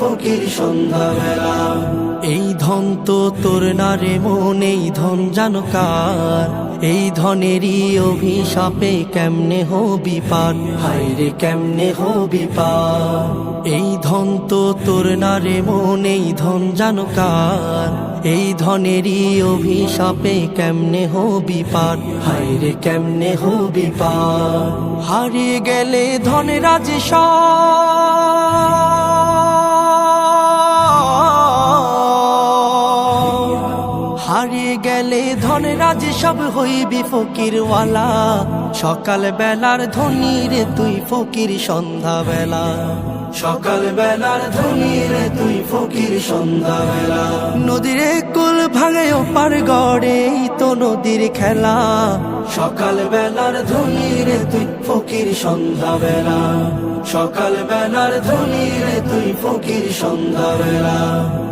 ফকির সন্ধ্যা বেলা এই ধন তো তোর না রে মন, এই ধন জানো কার? এই ধনেরই অভিশাপে কেমনে হবি পার? হায় রে কেমনে হবি পার? এই ধন তো তোর না রে মন, এই ধন জানো কার? এই ধনেরই অভিশাপে কেমনে হবি পার? হায় রে কেমনে হবি পার? হারিয়ে গেলে ধনেরাজ হারিয়ে গেলে ধনেরাজ সব হইবি ফকিরওয়ালা। সকাল বেলার ধনী রে তুই ফকির সন্ধ্যা বেলা সকাল বেলার ধনী রে তুই ফকির সন্ধ্যা বেলা নদীরে কুল ভাঙে ও পার গড়ে তো নদীর খেলা। সকাল বেলার ধনী রে তুই ফকির সন্ধ্যা বেলা সকাল বেলার ধনী তুই ফকির সন্ধ্যা বেলা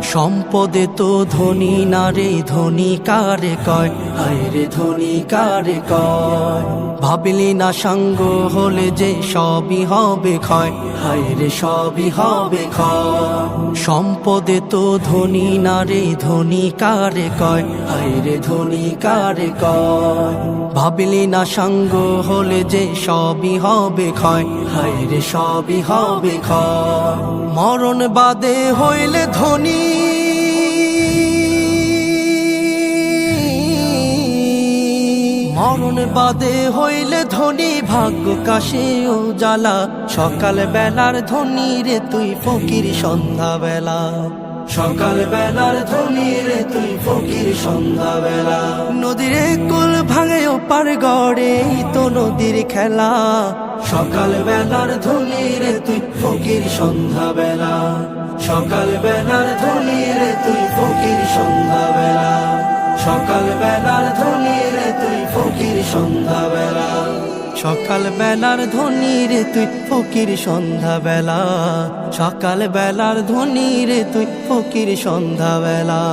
সম্পদে তো ধনী না রে, ধনী কারে কয়? হায় রে ধনী কারে কয়? ভাবলি না সঙ্গ হলে যে সবই হবে ক্ষয়? হায় রে সবই হবে ক্ষয়। সম্পদে তো ধনী না রে, ধনী কারে কয়? হায় রে ধনী কারে কয়? ভাবলি না সঙ্গ হলে যে সবই হবে ক্ষয়? হায় রে সবই হবে ক্ষয় মরণ বাদে হইলে ধনী। মরণ বাদে হইলে ধনী। ভাগ্য কাশে ও জ্বালা সকাল বেলার ধনী রে তুই ফকির সন্ধ্যা বেলা সকাল বেলার ধনী রে তুই ফকির সন্ধ্যা বেলা নদীরে পার গড়ে তো নদীর খেলা। সকাল বেলার ধনী রে তুই ফকির সন্ধ্যা বেলা সকাল বেলার ধনী রে তুই ফকির সন্ধ্যা বেলা সকাল বেলার ধনী রে তুই ফকির সন্ধ্যা বেলা সকাল বেলার ধনী রে তুই ফকির সন্ধ্যা বেলা সকাল বেলার ধনী রে তুই ফকির সন্ধ্যা বেলা